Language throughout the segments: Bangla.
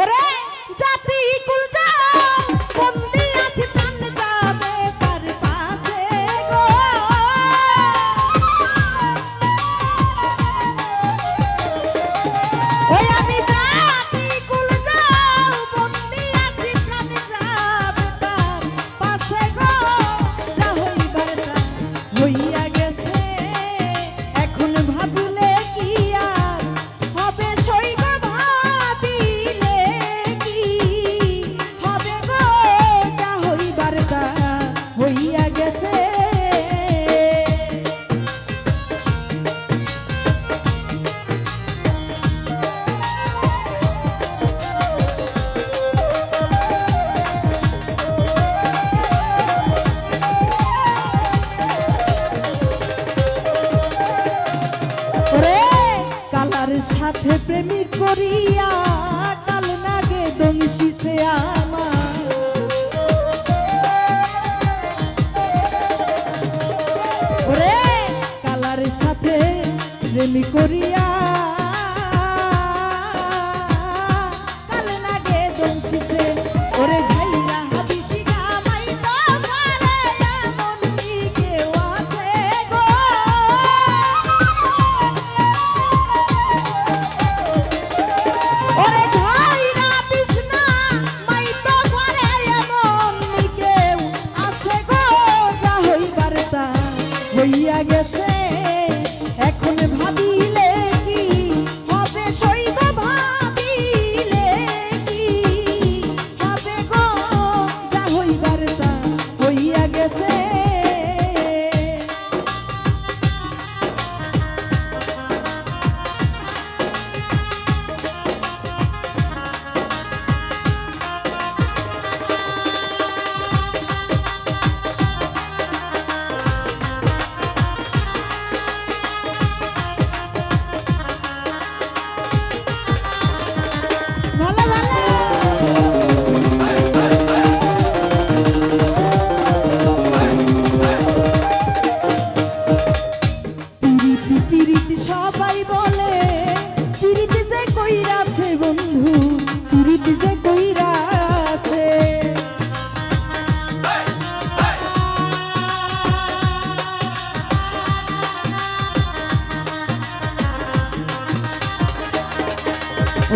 ওরে যাতে প্রেমী করিয়া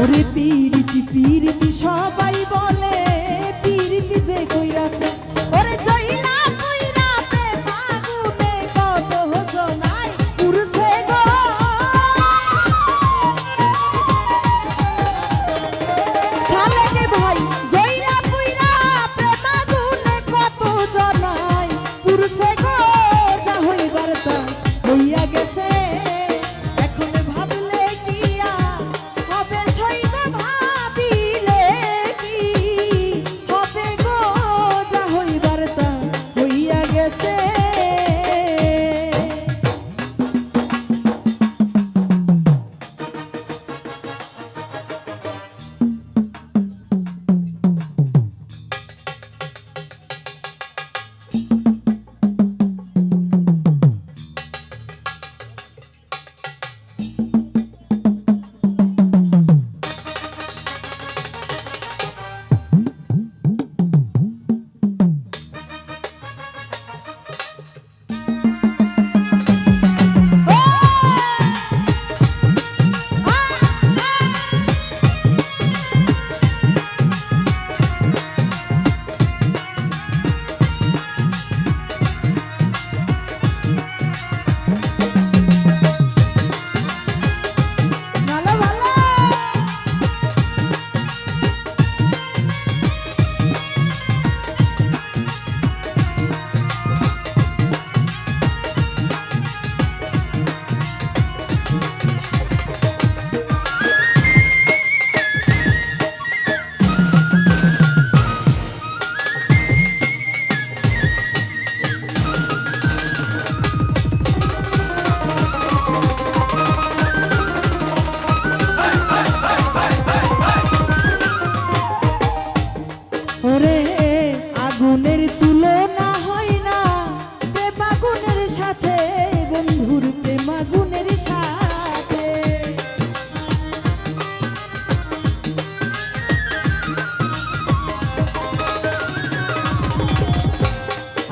ওরে পিরিতি পিরিতি সবাই বলে পিরিতি যে কইরাছে ওরে জয়লা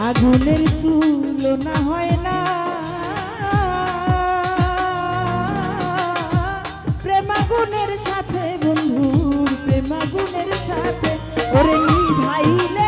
আগুনের তুলনা হয় না। প্রেমাগুনের সাথে বন্ধু প্রেমাগুনের সাথে। ওরে ভাইলে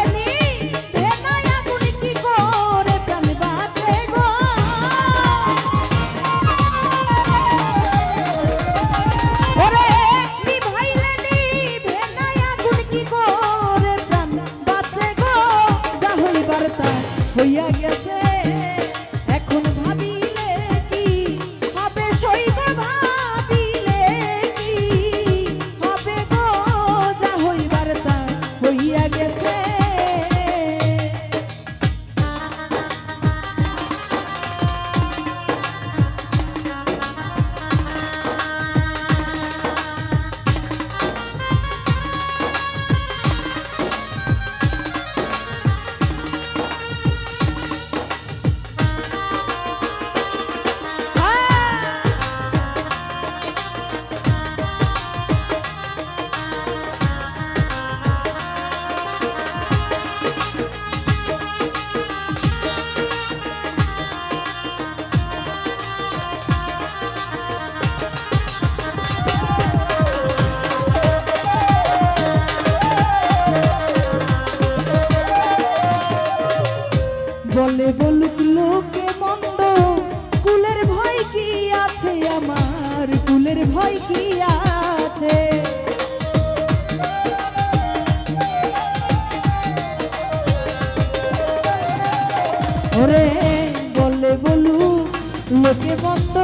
চোখে বন্ধ